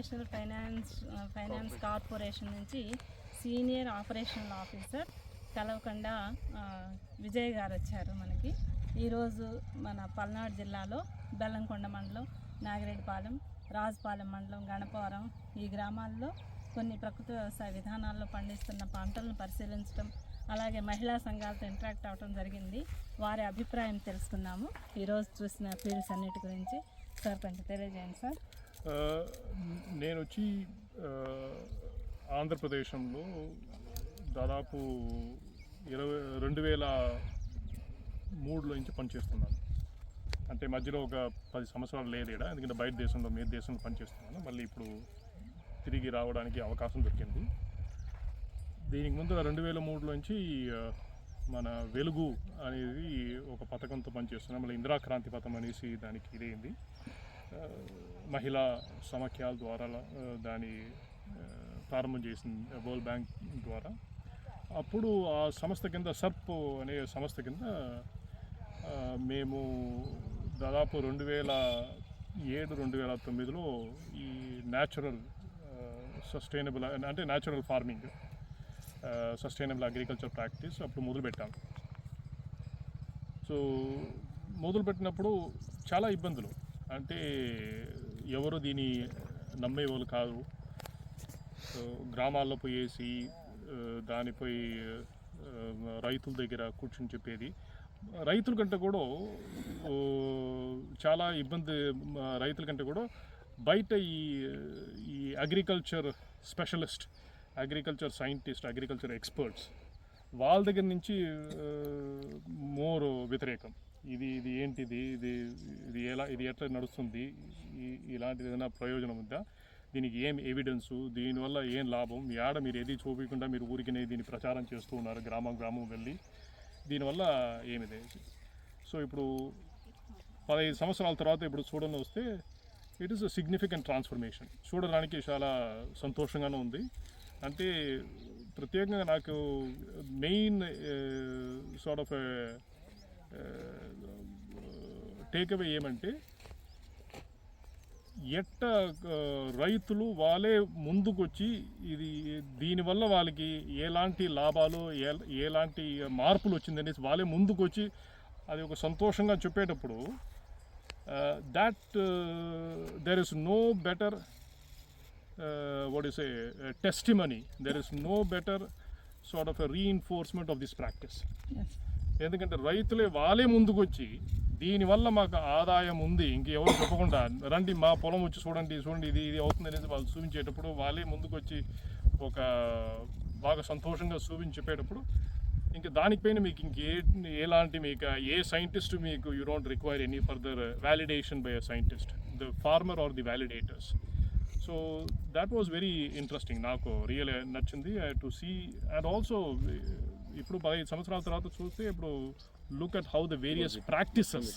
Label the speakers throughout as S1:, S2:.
S1: National finance finance corporation నుంచి senior operational officer Kalavakonda Vijay garu వచ్చారు మనకి. ఈరోజు మన పల్నాడు జిల్లాలో బెల్లంకొండ మండలం నాగిరెడ్డిపాలెం రాజుపాలెం మండలం గణపవరం ఈ గ్రామాల్లో కొన్ని ప్రకృతి వ్యవసాయ విధానాల్లో పండిస్తున్న పంటలను పరిశీలించడం అలాగే మహిళా సంఘాలతో ఇంటరాక్ట్ అవ్వడం జరిగింది. వారి అభిప్రాయం తెలుసుకున్నాము ఈరోజు చూసిన ఫీల్డ్స్ అన్నిటి గురించి సార్ కొంచెం తెలియజేయండి సార్.
S2: నేను వచ్చి ఆంధ్రప్రదేశంలో దాదాపు ఇరవై రెండు వేల మూడులో నుంచి పనిచేస్తున్నాను. అంటే మధ్యలో ఒక పది సంవత్సరాలు లేదు ఈడ ఎందుకంటే బయట దేశంలో మీ దేశంలో పనిచేస్తున్నాను. మళ్ళీ ఇప్పుడు తిరిగి రావడానికి అవకాశం దొరికింది. దీనికి ముందు రెండు వేల మూడులోంచి నుంచి మన వెలుగు అనేది ఒక పథకంతో పనిచేస్తున్నాం మళ్ళీ ఇందిరాక్రాంతి పథకం అనేసి దానికి ఇదైంది. మహిళా సమాఖ్యాల ద్వారా దాని ప్రారంభం చేసింది వరల్డ్ బ్యాంక్ ద్వారా. అప్పుడు ఆ సంస్థ కింద సర్ప్ అనే సంస్థ కింద మేము దాదాపు రెండు వేల ఏడు రెండు వేల తొమ్మిదిలో ఈ న్యాచురల్ సస్టైనబుల్ అంటే natural farming sustainable agriculture practice అప్పుడు మొదలుపెట్టాం. సో మొదలుపెట్టినప్పుడు చాలా ఇబ్బందులు. అంటే ఎవరు దీన్ని నమ్మేవాళ్ళు కాదు. గ్రామాల్లో పోయేసి దానిపై రైతుల దగ్గర కూర్చుని చెప్పేది. రైతుల కంటే కూడా చాలా ఇబ్బంది రైతుల కంటే కూడా బయట ఈ ఈ agriculture specialist agriculture scientist agriculture experts వాళ్ళ దగ్గర నుంచి మోర్ వ్యతిరేకం. ఇది ఇది ఏంటిది? ఇది ఇది ఎలా ఇది ఎట్లా నడుస్తుంది? ఇలాంటిది ఏదైనా ప్రయోజనం ఉందా? దీనికి ఏం ఎవిడెన్సు దీనివల్ల ఏం లాభం? యాడ మీరు ఏది చూపించకుండా మీరు ఊరికినే దీన్ని ప్రచారం చేస్తూ ఉన్నారు గ్రామం గ్రామం వెళ్ళి. దీనివల్ల ఏమిది? సో ఇప్పుడు పదహైదు సంవత్సరాల తర్వాత ఇప్పుడు చూడని వస్తే it is a significant transformation చూడడానికి చాలా సంతోషంగానే ఉంది. అంటే ప్రత్యేకంగా నాకు main sort of take away ఏమంటే ఎట్ట రైతులు వాళ్ళే ముందుకొచ్చి ఇది దీనివల్ల వాళ్ళకి ఎలాంటి లాభాలు ఏ- ఎలాంటి మార్పులు వచ్చిందనేసి వాళ్ళే ముందుకొచ్చి అది ఒక సంతోషంగా చెప్పేటప్పుడు that there is no better what is a testimony there is no better sort of a reinforcement of this
S1: practice
S2: ఎందుకంటే రైతులే వాళ్ళే ముందుకొచ్చి దీనివల్ల మాకు ఆదాయం ఉంది. ఇంకెవరు చెప్పకుండా రండి మా పొలం వచ్చి చూడండి చూడండి ఇది ఇది అవుతుంది అనేది వాళ్ళు చూపించేటప్పుడు వాళ్ళే ముందుకొచ్చి ఒక బాగా సంతోషంగా చూపించి చెప్పేటప్పుడు ఇంకా దానిపైన మీకు ఇంకే ఎలాంటి మీకు ఏ సైంటిస్ట్ మీకు you don't require any further validation by a scientist the farmer are the validators so that was very interesting నాకు రియల్ నచ్చింది. టు సీ అండ్ ఆల్సో ఇప్పుడు పదిహేను సంవత్సరాల తర్వాత చూస్తే ఇప్పుడు look at how the various practices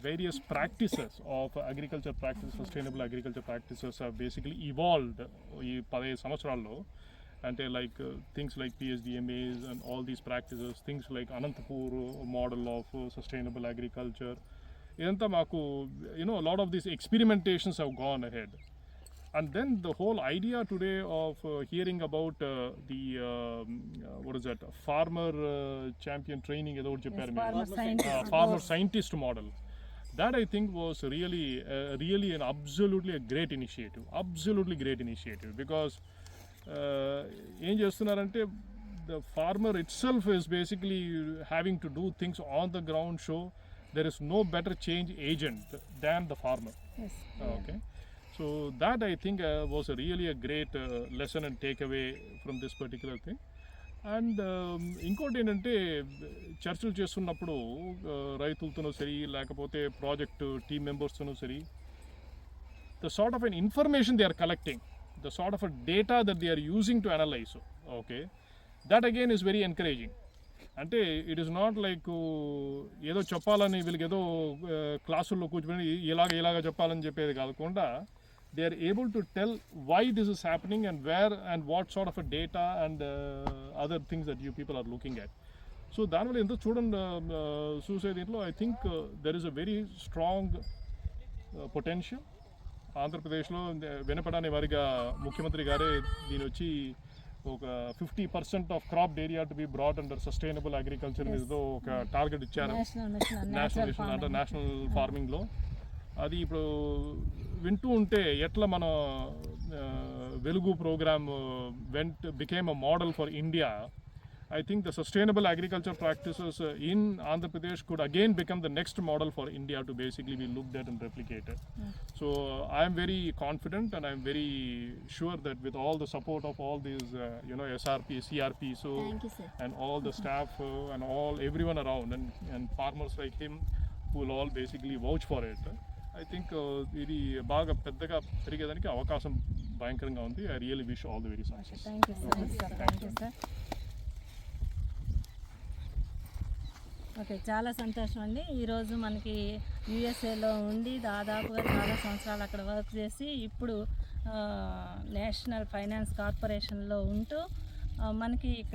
S2: various practices of agriculture practices, sustainable agriculture practices have basically evolved ఈ పదహైదు సంవత్సరాల్లో. అంటే like things like PHDMS and all these practices things like Anantapur model of sustainable agriculture ఇదంతా మాకు you know lot of these experimentations have gone ahead and then the whole idea today of uh, hearing about uh, the um, uh, what is that farmer uh, champion training ఏదో ఒకటి చెప్పారు మీరు.
S1: farmer scientist
S2: Uh, farmer scientist model that i think was really uh, really an absolutely a great initiative absolutely great initiative because uh, ఏం చేస్తున్నారంటే the farmer itself is basically having to do things on the ground show there is no better change agent than the farmer
S1: yes
S2: okay So that i think uh, was uh really a great uh, lesson and takeaway from this particular thing. And um, ఇంకోటి ఏంటంటే చర్చలు చేస్తున్నప్పుడు uh, రైతులతోనూ సరి లేకపోతే project team మెంబర్స్తోనూ సరి the sort of an information they are collecting the sort of a data that they are using to analyse okay that again is very encouraging అంటే it is not like ఏదో చెప్పాలని వీళ్ళకి ఏదో uh, క్లాసుల్లో కూర్చొని ఇలాగ ఇలాగ చెప్పాలని చెప్పేది కాకుండా they are able to tell why this is happening and where and what sort of a data and other things that you people are looking at so దానివల్ల ఎంతో చూడండి చూసే దీంట్లో I think there is a very strong potential ఆంధ్రప్రదేశ్లో వినపడని వారిగా ముఖ్యమంత్రి గారే దీని వచ్చి ఒక fifty percent of crop area to be brought under sustainable agriculture మీదతో ఒక టార్గెట్ ఇచ్చారు
S1: నేషనల్
S2: అంటే నేషనల్ ఫార్మింగ్లో అది ఇప్పుడు వింటూ ఉంటే ఎట్లా మన Velugu program went became a model for India I think the sustainable agriculture practices uh, in Andhra Pradesh could again become the next model for India to basically be looked at and replicated. So uh, I am very confident and I am very sure that with all the support of all these, uh, you know, SRP, CRP, so
S3: sir
S2: and all the staff uh, and all everyone around and, and farmers like him who will all basically vouch for it. I I think uh, ఇది బాగా పెద్దగా పెరిగేదానికి అవకాశం భయంకరంగా ఉంది. I really wish
S1: all the very success thank you okay చాలా సంతోషం అండి. ఈరోజు మనకి యూఎస్ఏలో ఉండి దాదాపుగా చాలా సంవత్సరాలు అక్కడ వర్క్ చేసి ఇప్పుడు నేషనల్ ఫైనాన్స్ కార్పొరేషన్లో ఉంటూ మనకి ఇక్కడ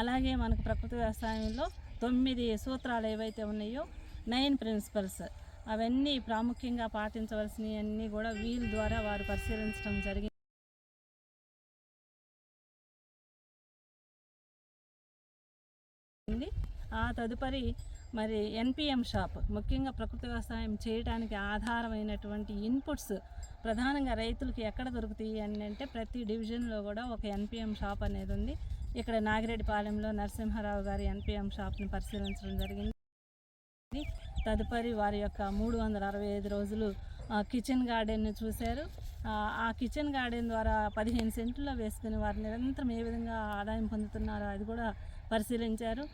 S1: అలాగే మనకు ప్రకృతి వ్యవసాయంలో తొమ్మిది సూత్రాలు ఏవైతే ఉన్నాయో నైన్ ప్రిన్సిపల్స్. అవన్నీ ప్రాముఖ్యంగా పాటించవలసినవి అన్నీ కూడా వీల్ ద్వారా వారు పరిశీలించడం జరిగింది. ఆ తదుపరి మరి ఎన్పిఎం షాప్. ముఖ్యంగా ప్రకృతి వ్యవసాయం చేయడానికి ఆధారమైనటువంటి ఇన్పుట్స్ ప్రధానంగా రైతులకి ఎక్కడ దొరుకుతాయి అని అంటే ప్రతి డివిజన్లో కూడా ఒక ఎన్పిఎం షాప్ అనేది ఉంది. ఇక్కడ నాగిరెడ్డిపాలెంలో నరసింహారావు గారి ఎన్పిఎం షాప్ని పరిశీలించడం జరిగింది. తదుపరి వారి యొక్క మూడు వందల అరవై ఐదు రోజులు ఆ, కిచెన్ గార్డెన్ని చూశారు. ఆ, కిచెన్ గార్డెన్ ద్వారా పదిహేను సెంట్లో వేసుకుని వారు నిరంతరం ఏ విధంగా ఆదాయం పొందుతున్నారో అది కూడా పరిశీలించారు.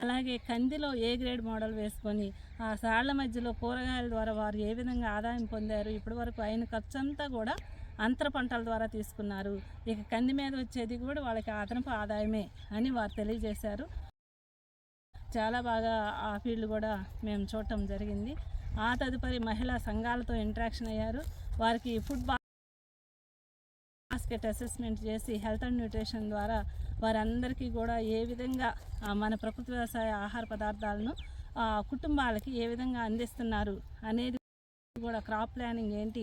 S1: అలాగే కందిలో ఏ గ్రేడ్ మోడల్ వేసుకొని ఆ సాళ్ళ మధ్యలో కూరగాయల ద్వారా వారు ఏ విధంగా ఆదాయం పొందారు ఇప్పటి వరకు అయిన ఖర్చు అంతా కూడా అంతర పంటల ద్వారా తీసుకున్నారు. ఇక కంది మీద వచ్చేది కూడా వాళ్ళకి అదనపు ఆదాయమే అని వారు తెలియజేశారు. చాలా బాగా ఆ ఫీల్డ్ కూడా మేము చూడటం జరిగింది. ఆ తదుపరి మహిళా సంఘాలతో ఇంటరాక్షన్ అయ్యారు. వారికి ఫుడ్ బాస్కెట్ అసెస్మెంట్ చేసి హెల్త్ అండ్ న్యూట్రిషన్ ద్వారా వారందరికీ కూడా ఏ విధంగా మన ప్రకృతి వ్యవసాయ ఆహార పదార్థాలను ఆ, కుటుంబాలకి ఏ విధంగా అందిస్తున్నారు అనేది కూడా క్రాప్ ప్లానింగ్ ఏంటి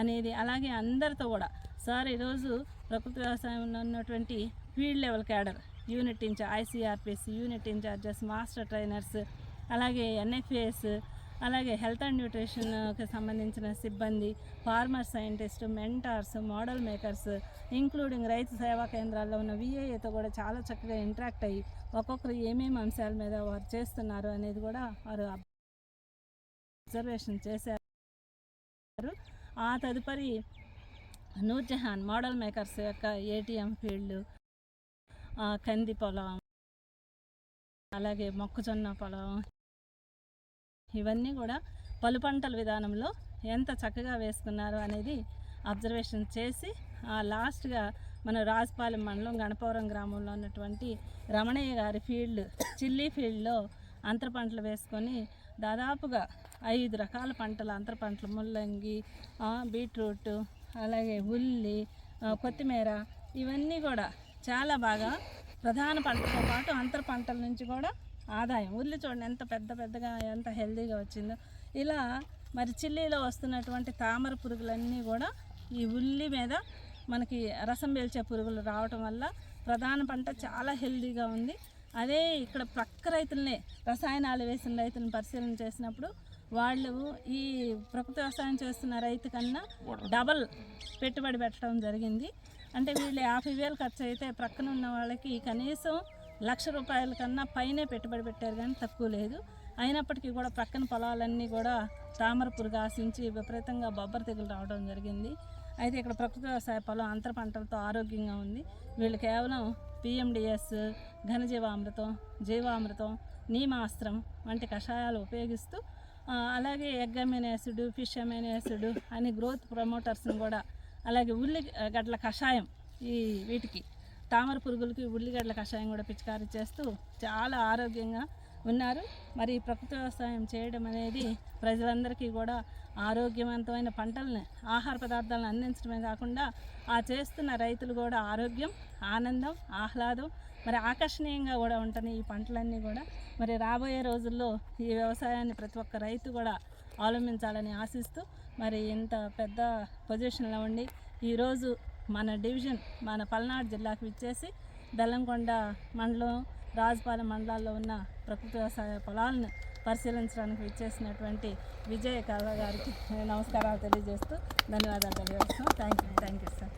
S1: అనేది అలాగే అందరితో కూడా. సార్ ఈరోజు ప్రకృతి వ్యవసాయంలో ఉన్నటువంటి field level cadre unit incharge ICRPs unit incharges master trainers అలాగే ఎన్ఎఫ్ఏఎస్ అలాగే హెల్త్ అండ్ న్యూట్రిషన్కి సంబంధించిన సిబ్బంది farmer scientist mentors model makers including రైతు సేవా కేంద్రాల్లో ఉన్న విఏఏతో కూడా చాలా చక్కగా ఇంటరాక్ట్ అయ్యి ఒక్కొక్కరు ఏమేమి అంశాల మీద వారు చేస్తున్నారు అనేది కూడా వారు అబ్జర్వేషన్ చేశారు. ఆ తదుపరి నూర్జహాన్ మోడల్ మేకర్స్ యొక్క ఏటీఎం ఫీల్డ్ కంది పొలం అలాగే మొక్కజొన్న పొలం ఇవన్నీ కూడా పలు పంటల విధానంలో ఎంత చక్కగా వేసుకున్నారు అనేది అబ్జర్వేషన్ చేసి ఆ లాస్ట్గా మన రాజపాలెం మండలం గణపవరం గ్రామంలో ఉన్నటువంటి రమణయ్య గారి ఫీల్డ్ చిల్లీ ఫీల్డ్లో అంతర పంటలు వేసుకొని దాదాపుగా ఐదు రకాల పంటలు అంతర పంటలు. ముల్లంగి బీట్రూట్ అలాగే ఉల్లి కొత్తిమీర ఇవన్నీ కూడా చాలా బాగా ప్రధాన పంటతో పాటు అంతర పంటల నుంచి కూడా ఆదాయం. ఉల్లి చూడండి ఎంత పెద్ద పెద్దగా ఎంత హెల్దీగా వచ్చిందో. ఇలా మరి చిల్లీలో వస్తున్నటువంటి తామర పురుగులన్నీ కూడా ఈ ఉల్లి మీద మనకి రసం పీల్చే పురుగులు రావటం వల్ల ప్రధాన పంట చాలా హెల్దీగా ఉంది. అదే ఇక్కడ పక్క రైతులనే రసాయనాలు వేసిన రైతులను పరిశీలన చేసినప్పుడు వాళ్ళు ఈ ప్రకృతి వ్యవసాయం చేస్తున్న రైతు కన్నా డబల్ పెట్టుబడి పెట్టడం జరిగింది. అంటే వీళ్ళు యాభై వేలు ఖర్చు అయితే ప్రక్కన ఉన్న వాళ్ళకి కనీసం లక్ష రూపాయల కన్నా పైనే పెట్టుబడి పెట్టారు కానీ తక్కువ లేదు. అయినప్పటికీ కూడా పక్కన పొలాలన్నీ కూడా తామర పురుగు ఆశించి విపరీతంగా బొబ్బర తెగులు రావడం జరిగింది. అయితే ఇక్కడ ప్రకృతి వ్యవసాయ పొలం అంతర పంటలతో ఆరోగ్యంగా ఉంది. వీళ్ళు కేవలం పిఎండిఎస్ ఘనజీవామృతం జీవామృతం నీమాస్త్రం వంటి కషాయాలు ఉపయోగిస్తూ అలాగే egg amino acid fish amino acid అని గ్రోత్ ప్రమోటర్స్ని కూడా అలాగే ఉల్లి గడ్డల కషాయం ఈ వీటికి తామర పురుగులకి ఉల్లిగడ్డల కషాయం కూడా పిచికారీ చేస్తూ చాలా ఆరోగ్యంగా ఉన్నారు. మరి ప్రకృతి వ్యవసాయం చేయడం అనేది ప్రజలందరికీ కూడా ఆరోగ్యవంతమైన పంటలని ఆహార పదార్థాలను అందించడమే కాకుండా ఆ చేస్తున్న రైతులు కూడా ఆరోగ్యం ఆనందం ఆహ్లాదం మరి ఆకర్షణీయంగా కూడా ఉంటుంది ఈ పంటలన్నీ కూడా. మరి రాబోయే రోజుల్లో ఈ వ్యవసాయాన్ని ప్రతి ఒక్క రైతు కూడా అవలంబించాలని ఆశిస్తూ మరి ఇంత పెద్ద పొజిషన్లో ఉండి ఈరోజు మన డివిజన్ మన పల్నాడు జిల్లాకు ఇచ్చేసి బెల్లంకొండ మండలం రాజపాలెం మండలాల్లో ఉన్న ప్రకృతి వ్యవసాయ పొలాలను పరిశీలించడానికి ఇచ్చేసినటువంటి విజయ కళ గారికి నమస్కారాలు తెలియజేస్తూ ధన్యవాదాలు తెలియజేస్తున్నాం. Thank you thank you sir.